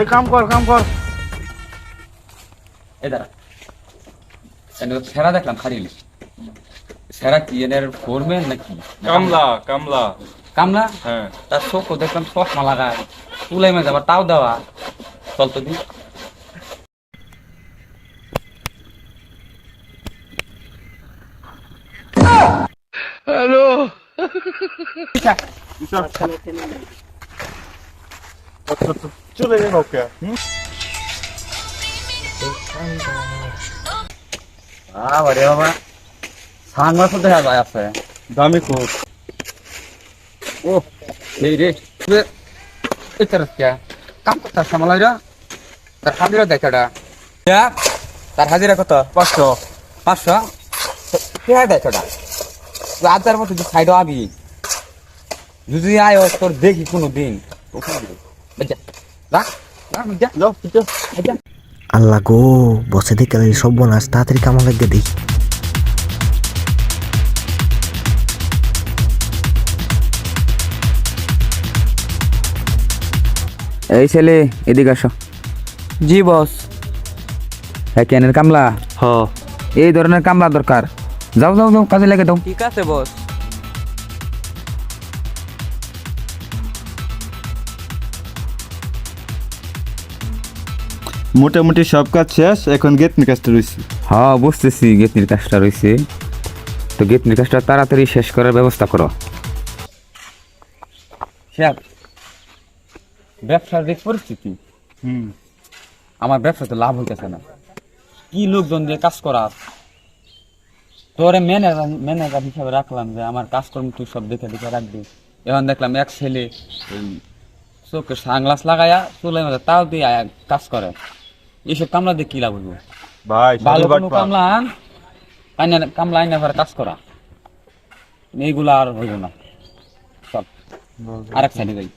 এই কাম কর কাম কর। এ দাঁড়া। সেরা দেখলাম খারিলি সেরা কি এনের ফোরম্যান নাকি? কামলা কামলা। কামলা? হ্যাঁ। তার চোখও দেখলাম চশমা লাগায় তুলাই মাঝে আবার তাও দেওয়া। চল তো দি। চলে যান ওকে আরে বাবা। সাংমা তো দেখা যায় আছে। দামি খুব। ও এই রে এই তরফ কে? কাম করতে আসছে মালাইরা তার হাজিরা দেখাটা তার হাজিরা কত? পাঁচশো। পাঁচশো? সেটা দেখাটা রাজার মতো সাইডও আবি। যদি আয় তোর দেখি কোনো দিন রাখ যাও আল্লাহ গো বসে দেখে সব বোনাস তাড়াতাড়ি কেমন লাগবে দেখি এই ছেলে এদিকে আসো। জি বস। হ্যাঁ কেনের কামলা? হ। এই ধরনের কামলা দরকার। যাও যাও যাও কাজে লেগে দাও। ঠিক আছে বস। মোটামুটি সব কাজ শেষ এখন গেট নিয়ে কাজটা রয়েছে। হ্যাঁ বুঝতেছি গেতনির কাজটা রয়েছে। তো গেতনির কাজটা তাড়াতাড়ি শেষ করার ব্যবস্থা করো। শেখ ব্যবসার যে পরিস্থিতি হুম। আমার ব্যবসাতে লাভ হইতেছে না। কি লোকজন দিয়ে কাজ করা তোরে ম্যানেজার ম্যানেজার হিসাবে রাখলাম যে আমার কাজকর্ম তুই সব দেখে দেখে রাখবি। এখন দেখলাম এক ছেলে এই চোখে সানগ্লাস লাগায়া চুলের মধ্যে তাও দিয়ে কাজ করে। এইসব কামলা দিয়ে কি লাভ হইব? ভাই ভালো কোনো কামলা আন আইনা কামলা আইনা ঘরে কাজ করা। এইগুলা আর হইব না। সব আরেক সাইডে যাই।